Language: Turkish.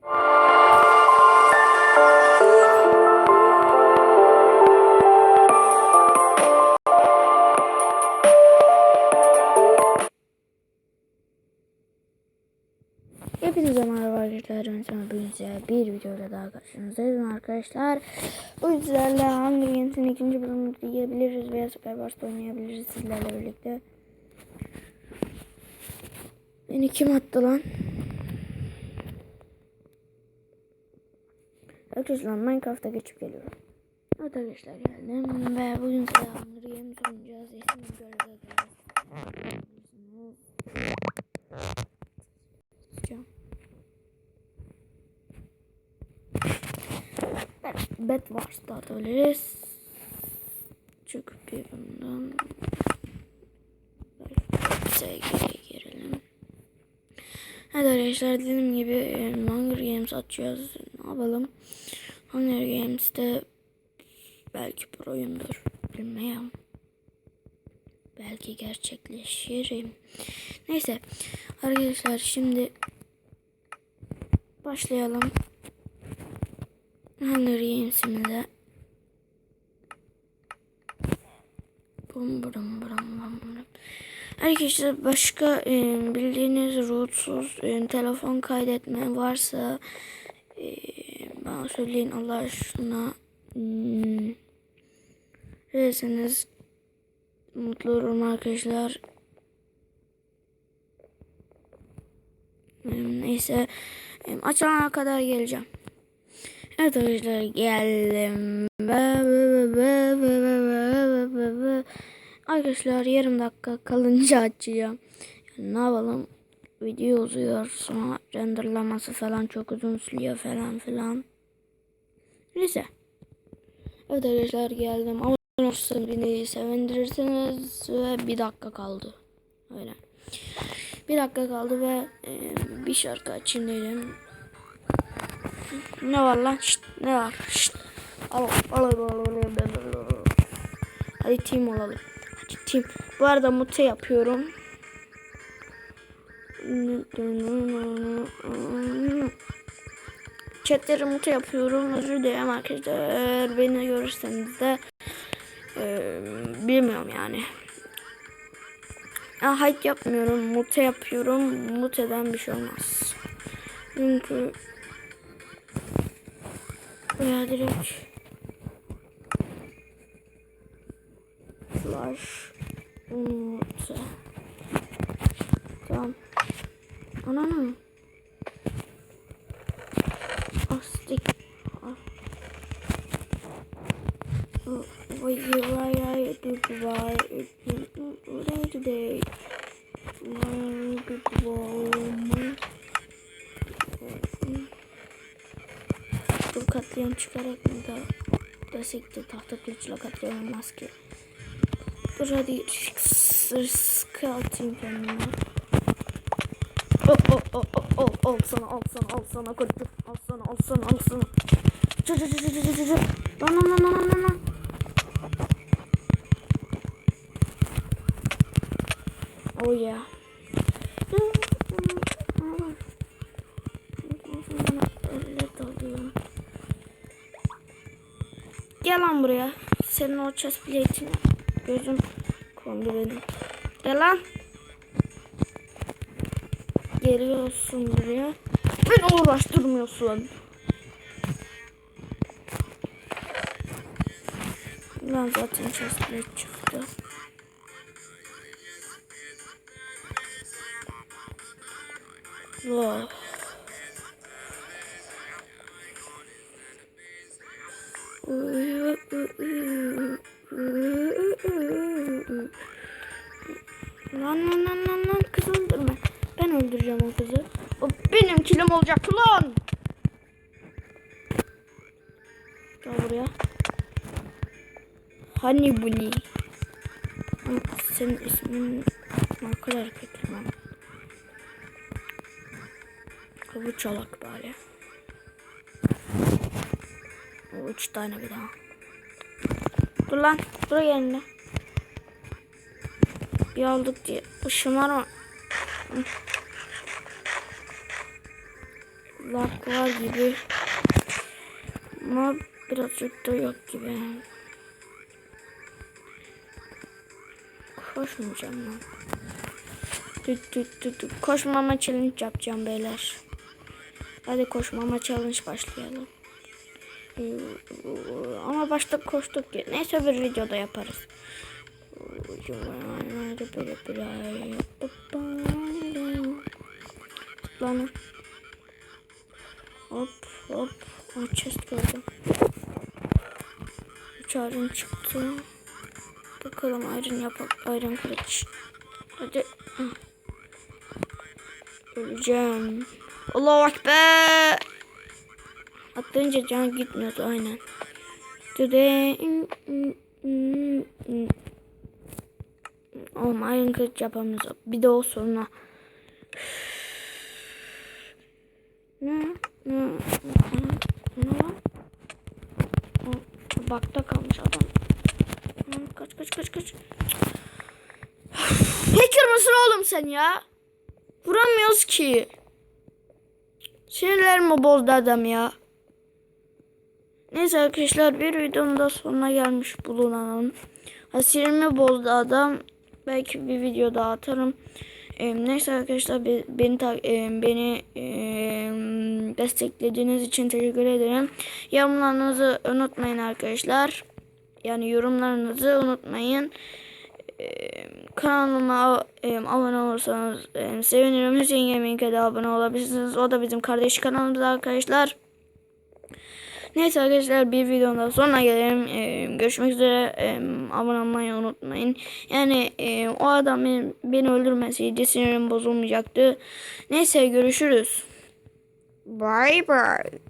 Hepinize merhaba arkadaşlar. Ben sana bugün size bir videoyla daha karşınızdayım arkadaşlar. Bu sizlerle Hunger Games'in ikinci bölümünü diyebiliriz veya Super Wars oynayabiliriz sizlerle birlikte. Beni kim attı lan? Arkadaşlar Minecraft'a geçip geliyorum. Evet arkadaşlar geldim ve bugün Games oynayacağız. Eski videolarda göreceğiz. Can. Bet Wars'ta atabiliriz. Çıkıp bir bundan SG'ye girelim. Hadi arkadaşlar dediğim gibi e, Hunger Games açacağız. Yapalım? Hunger Games'te belki proyumdur. Bilmiyorum. Belki gerçekleşirim. Neyse. Arkadaşlar şimdi başlayalım. Hunger Games'imize. Bum bum bum bum bum. Arkadaşlar başka e, bildiğiniz rootsuz e, telefon kaydetme varsa e, bana söyleyin Allah aşkına. Hmm, mutlu olurum arkadaşlar. Hmm, Neyse açana kadar geleceğim. Evet arkadaşlar geldim. Arkadaşlar yarım dakika kalınca açacağım. Yani ne yapalım? Video uzuyor. Sonra renderlaması falan çok uzun sürüyor falan filan. Neyse. Evet arkadaşlar geldim. Abone olursanız beni sevindirirsiniz. Ve bir dakika kaldı. Öyle. Bir dakika kaldı ve e, bir şarkı açayım dedim. Ne var lan? Şşt, ne var? Şşt. Al, al, al, al, al, al. Hadi team olalım. Hadi team. Bu arada mute yapıyorum. Chatleri mute yapıyorum. Özür dilerim arkadaşlar. Beni görürseniz de e, bilmiyorum yani. Ya, hide yapmıyorum. Mute yapıyorum. Mute'den bir şey olmaz. Çünkü veya direkt flash mute tamam ananı Why why I do today why why Dur katliam çıkarak mı da da sekte tahta kılıçla katliam olmaz ki. Dur hadi sıkı atayım kendime. Oh oh oh oh oh al sana al sana al sana koydum al sana al sana al sana. Cı cı cı cı cı cı cı. Lan lan lan lan lan lan. Oh yeah. Gel lan buraya. Senin o chest plate'ine gözüm kondu benim. Gel lan. Geliyorsun buraya. Beni uğraştırmıyorsun. Lan zaten chest plate çıktı. Wow. Lan lan lan lan lan kız öldürme. Ben öldüreceğim o kızı. O benim kilim olacak lan. Gel buraya. Honey Bunny. Ama Senin ismin ne kadar kötü lan. Bu çalak. O üç tane bir daha. Dur lan. Dur yerine. Bir aldık diye. Işınlar mı? lag var gibi. Ama birazcık da yok gibi. Koşmayacağım lan. Tüt tüt tüt. Koşmama challenge yapacağım beyler. Hadi koşmama challenge başlayalım. Ama başta koştuk ya. Neyse bir videoda yaparız. Lan. Hop hop. Aa, chest gördüm. Üç iron çıktı. Bakalım iron yapalım. Iron kılıç. Hadi. Öleceğim. Allahu Ekber. Atlayınca can gitmiyordu aynen. Today. Oğlum iron kılıç yapamıyoruz. Bir de o soruna. Ne? Ne? Bakta kalmış adam. Kaç kaç kaç kaç. Hacker mısın oğlum sen ya? Vuramıyoruz ki. Sinirlerimi bozdu adam ya. Neyse arkadaşlar bir videonun da sonuna gelmiş bulunalım. Sinirimi bozdu adam. Belki bir video daha atarım. Ee, neyse arkadaşlar be- beni ta- e, beni e, desteklediğiniz için teşekkür ederim. Yorumlarınızı unutmayın arkadaşlar. Yani yorumlarınızı unutmayın. Kanalıma e, abone olursanız e, sevinirim. Hüseyin Gaming'e de abone olabilirsiniz. O da bizim kardeş kanalımız arkadaşlar. Neyse arkadaşlar bir videonun daha sonuna gelelim. Ee, görüşmek üzere. Ee, abone olmayı unutmayın. Yani e, o adam beni, beni öldürmeseydi sinirim bozulmayacaktı. Neyse görüşürüz. Bye bye.